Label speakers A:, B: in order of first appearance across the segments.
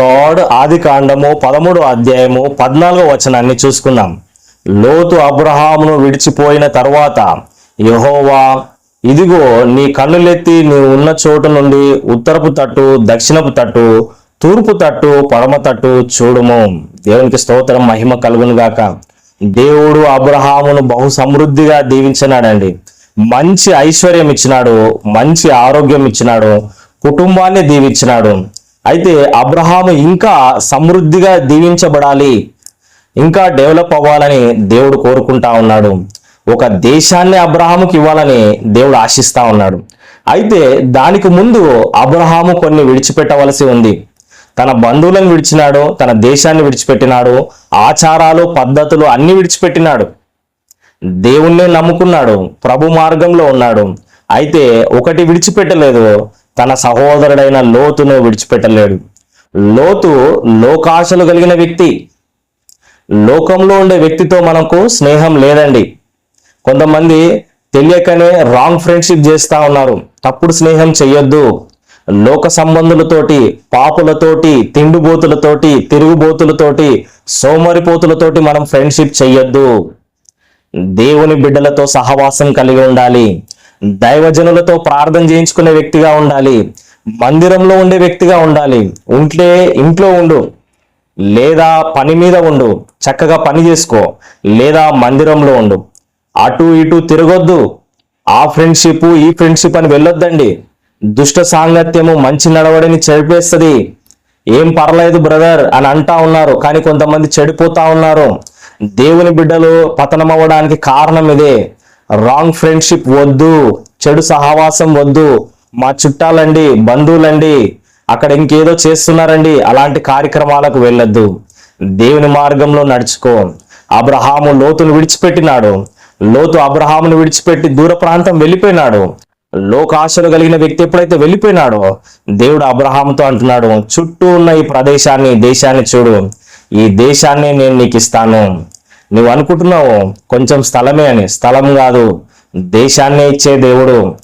A: Lord ఆది కాండము పదమూడు అధ్యాయము పద్నాలుగో వచనాన్ని చూసుకున్నాం లోతు అబ్రహామును విడిచిపోయిన తర్వాత యహోవా ఇదిగో నీ కన్నులెత్తి నీ ఉన్న చోటు నుండి ఉత్తరపు తట్టు దక్షిణపు తట్టు తూర్పు తట్టు పడమ తట్టు చూడుము. దేవునికి స్తోత్రం మహిమ కలుగును గాక. దేవుడు అబ్రహామును బహు సమృద్ధిగా దీవించినాడండి. మంచి ఐశ్వర్యం ఇచ్చినాడు మంచి ఆరోగ్యం ఇచ్చినాడు కుటుంబాన్ని దీవించినాడు. అయితే అబ్రహాము ఇంకా సమృద్ధిగా దీవించబడాలి ఇంకా డెవలప్ అవ్వాలని దేవుడు కోరుకుంటా ఉన్నాడు. ఒక దేశాన్ని అబ్రహాముకి ఇవ్వాలని దేవుడు ఆశిస్తా ఉన్నాడు. అయితే దానికి ముందు అబ్రహాము కొన్ని విడిచిపెట్టవలసి ఉంది. తన బంధువులను విడిచినాడు తన దేశాన్ని విడిచిపెట్టినాడు ఆచారాలు పద్ధతులు అన్ని విడిచిపెట్టినాడు. దేవుణ్ణి నమ్ముకున్నాడు ప్రభు మార్గంలో ఉన్నాడు. అయితే ఒకటి విడిచిపెట్టలేదు తన సహోదరుడైన లోతును విడిచిపెట్టలేడు. లోతు లోకాశలు కలిగిన వ్యక్తి. లోకంలో ఉండే వ్యక్తితో మనకు స్నేహం లేదండి. కొంతమంది తెలియకనే రాంగ్ ఫ్రెండ్షిప్ చేస్తా ఉన్నారు. తప్పుడు స్నేహం చెయ్యొద్దు. లోక సంబంధులతోటి పాపులతోటి తిండిబోతులతోటి తిరుగుబోతులతోటి సోమరిపోతులతోటి మనం ఫ్రెండ్షిప్ చెయ్యొద్దు. దేవుని బిడ్డలతో సహవాసం కలిగి ఉండాలి. దైవజనులతో ప్రార్థన చేయించుకునే వ్యక్తిగా ఉండాలి. మందిరంలో ఉండే వ్యక్తిగా ఉండాలి. ఉంటే ఇంట్లో ఉండు. లేదా పని మీద ఉండు. చక్కగా పని చేసుకో. లేదా మందిరంలో ఉండు. అటు ఇటు తిరగొద్దు. ఆ ఫ్రెండ్షిప్ ఈ ఫ్రెండ్షిప్ అని వెళ్ళొద్దండి. దుష్ట సాంగత్యము మంచి నడవడిని చెడిపేస్తుంది. ఏం పర్లేదు బ్రదర్ అని అంటా ఉన్నారు. కానీ కొంతమంది చెడిపోతా ఉన్నారు. దేవుని బిడ్డలు పతనం అవ్వడానికి కారణం ఇదే. రాంగ్ ఫ్రెండ్షిప్ వద్దు చెడు సహవాసం వద్దు. మా చుట్టాలండి బంధువులండి అక్కడ ఇంకేదో చేస్తున్నారండి అలాంటి కార్యక్రమాలకు వెళ్ళొద్దు. దేవుని మార్గంలో నడుచుకో. అబ్రహాము లోతును విడిచిపెట్టినాడు. లోతు అబ్రహామును విడిచిపెట్టి దూర ప్రాంతం వెళ్ళిపోయినాడు. లోకాశలు కలిగిన వ్యక్తి ఎప్పుడైతే వెళ్ళిపోయినాడో దేవుడు అబ్రహాముతో అంటున్నాడు చుట్టూ ఉన్న ఈ ప్రదేశాన్ని దేశాన్ని చూడు. ఈ దేశాన్ని నేను నీకు ఇస్తాను. నువ్వు అనుకుంటున్నావు కొంచెం స్థలమే అని. స్థలం కాదు దేశాన్ని ఇచ్చే దేవుడు.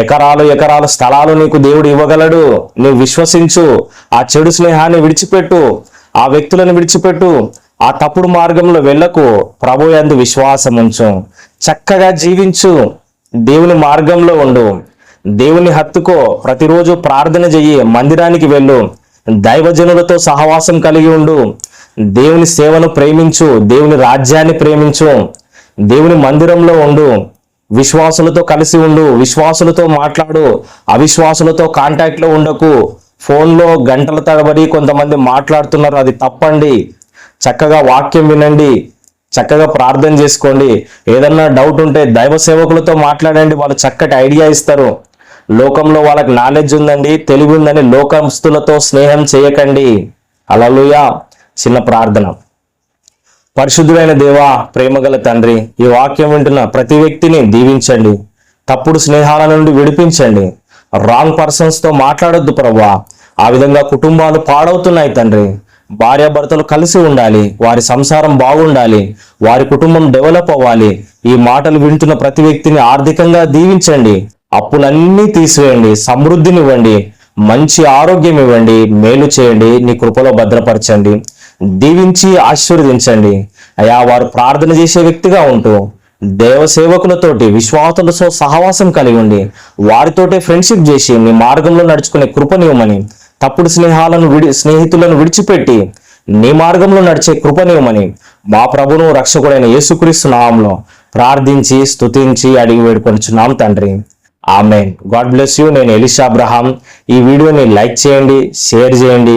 A: ఎకరాలు ఎకరాలు స్థలాలు నీకు దేవుడు ఇవ్వగలడు. నువ్వు విశ్వసించు ఆ చెడు స్నేహాన్ని విడిచిపెట్టు ఆ వ్యక్తులను విడిచిపెట్టు ఆ తప్పుడు మార్గంలో వెళ్ళకు. ప్రభు ఎందు విశ్వాసం ఉంచు. చక్కగా జీవించు. దేవుని మార్గంలో ఉండు. దేవుని హత్తుకో. ప్రతిరోజు ప్రార్థన చెయ్యి. మందిరానికి వెళ్ళు. దైవజనులతో సహవాసం కలిగి ఉండు. దేవుని సేవను ప్రేమించు దేవుని రాజ్యాన్ని ప్రేమించు దేవుని మందిరంలో ఉండు విశ్వాసులతో కలిసి ఉండు విశ్వాసులతో మాట్లాడు అవిశ్వాసులతో కాంటాక్ట్లో ఉండకు. ఫోన్లో గంటల తరబడి కొంతమంది మాట్లాడుతున్నారు అది తప్పండి. చక్కగా వాక్యం వినండి చక్కగా ప్రార్థన చేసుకోండి. ఏదన్నా డౌట్ ఉంటే దైవ సేవకులతో మాట్లాడండి వాళ్ళు చక్కటి ఐడియా ఇస్తారు. లోకంలో వాళ్ళకి నాలెడ్జ్ ఉందండి తెలివి ఉందని లోకస్తులతో స్నేహం చేయకండి. అలలుయా చిన్న ప్రార్థన. పరిశుద్ధుడైన దేవా ప్రేమగల తండ్రి ఈ వాక్యం వింటున్న ప్రతి వ్యక్తిని దీవించండి. తప్పుడు స్నేహాల నుండి విడిపించండి. రాంగ్ పర్సన్స్తో మాట్లాడొద్దు ప్రభా. ఆ విధంగా కుటుంబాలు పాడవుతున్నాయి తండ్రి. భార్యాభర్తలు కలిసి ఉండాలి. వారి సంసారం బాగుండాలి. వారి కుటుంబం డెవలప్ అవ్వాలి. ఈ మాటలు వింటున్న ప్రతి వ్యక్తిని ఆర్థికంగా దీవించండి. అప్పులన్నీ తీసివేయండి. సమృద్ధినివ్వండి. మంచి ఆరోగ్యం ఇవ్వండి. మేలు చేయండి. నీ కృపలో భద్రపరచండి. దీవించి ఆశీర్వదించండి. అయా వారు ప్రార్థన చేసే వ్యక్తిగా ఉంటూ దేవ సేవకులతోటి విశ్వాసులతో సహవాసం కలిగి ఉండి వారితోటే ఫ్రెండ్షిప్ చేసి మీ మార్గంలో నడుచుకునే కృపనివ్వమని తప్పుడు స్నేహాలను విడి స్నేహితులను విడిచిపెట్టి నీ మార్గంలో నడిచే కృపనివ్వమని మా ప్రభును రక్షకుడైన యేసుక్రీస్తు నామంలో ప్రార్థించి స్తుతించి అడిగి వేడుకొనిచున్నాం తండ్రి. ఆమెన్. God bless you. నేను ఎలిషా అబ్రహాం. ఈ వీడియోని లైక్ చేయండి షేర్ చేయండి.